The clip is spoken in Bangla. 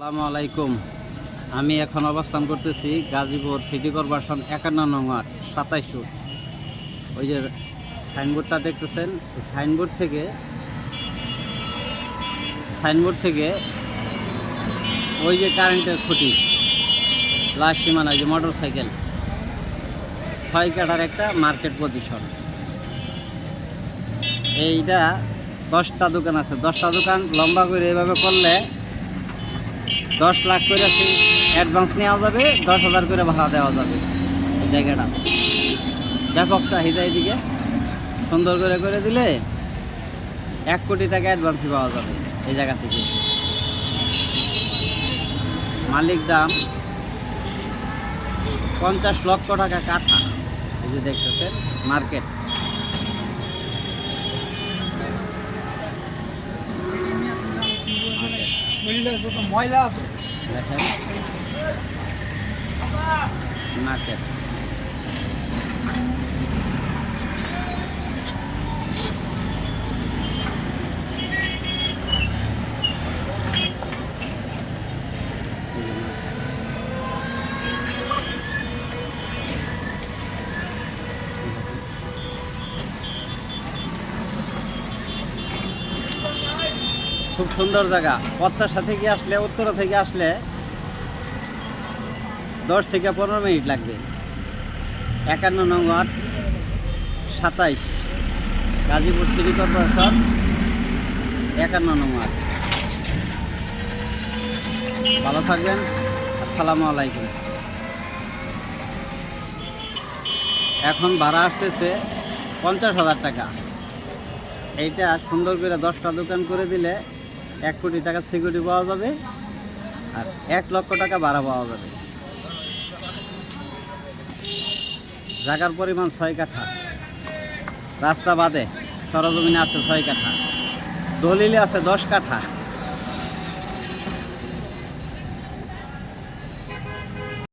আসসালামু আলাইকুম। আমি এখন অবস্থান করতেছি গাজীপুর সিটি কর্পোরেশন একান্ন নং ওয়ার্ড, সাতাইশ ওই যে সাইনবোর্ডটা দেখতেছেন সাইনবোর্ড থেকে সাইনবোর্ড থেকে ওই যে কারেন্টের খুঁটি, লাশ সীমানা যে মোটর সাইকেল, ছয় কাঠার একটা মার্কেট পজিশন। এইটা দশটা দোকান আছে, দশটা দোকান লম্বা করে এভাবে করলে দশ লাখ করে অ্যাডভান্স নেওয়া যাবে, দশ হাজার করে ভাড়া দেওয়া যাবে জায়গাটা। ব্যাপক চাহিদা এদিকে। সুন্দর করে করে দিলে এক কোটি টাকা অ্যাডভান্সই পাওয়া যাবে এই জায়গা থেকে। মালিক দাম পঞ্চাশ লক্ষ টাকা কাঠা। এই যে দেখতেছেন মার্কেট ময়লা আছে। মার্কেট। খুব সুন্দর জায়গা। পথটার থেকে আসলে, উত্তরা থেকে আসলে দশ থেকে পনেরো মিনিট লাগবে। একান্ন নং ওয়ার্ড, সাতাইশ, গাজীপুর সিটি কর্পোরেশন, একান্ন নং ওয়ার্ড। ভালো থাকবেন, আসসালামু আলাইকুম। এখন ভাড়া আসতেছে পঞ্চাশ হাজার টাকা। এইটা সুন্দর করে দশটা দোকান করে দিলে এক কোটি টাকা সিকিউরিটি পাওয়া যাবে আর এক লক্ষ টাকা ভাড়া পাওয়া যাবে। জায়গার পরিমাণ ছয় কাঠা। রাস্তা বাদে সরজমিনে আছে ছয় কাঠা। দলিলে আছে দশ কাঠা।